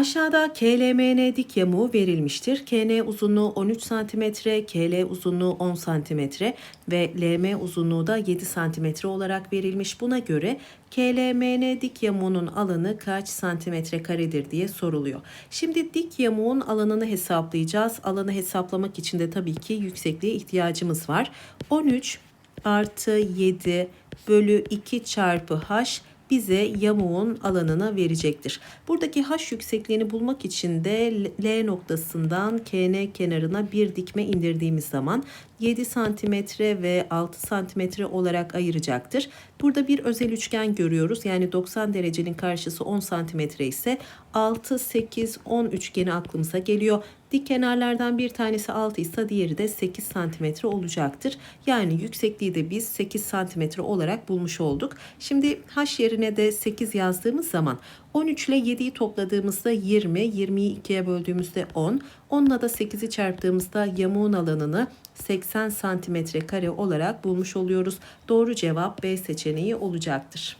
Aşağıda KLMN dik yamuğu verilmiştir. KN uzunluğu 13 cm, KL uzunluğu 10 cm ve LM uzunluğu da 7 cm olarak verilmiş. Buna göre KLMN dik yamuğunun alanı kaç santimetre karedir diye soruluyor. Şimdi dik yamuğun alanını hesaplayacağız. Alanı hesaplamak için de tabii ki yüksekliğe ihtiyacımız var. 13 artı 7 bölü 2 çarpı h bize yamuğun alanını verecektir. Buradaki h yüksekliğini bulmak için de L noktasından KN kenarına bir dikme indirdiğimiz zaman 7 santimetre ve 6 santimetre olarak ayıracaktır. Burada bir özel üçgen görüyoruz. Yani 90 derecenin karşısı 10 santimetre ise 6, 8, 10 üçgeni aklımıza geliyor. Dik kenarlardan bir tanesi 6 ise diğeri de 8 santimetre olacaktır. Yani yüksekliği de biz 8 santimetre olarak bulmuş olduk. Şimdi h yerine de 8 yazdığımız zaman 13 ile 7'yi topladığımızda 20, 20'yi 2'ye böldüğümüzde 10, 10'la da 8'i çarptığımızda yamuğun alanını 80 santimetre kare olarak bulmuş oluyoruz. Doğru cevap B seçeneği olacaktır.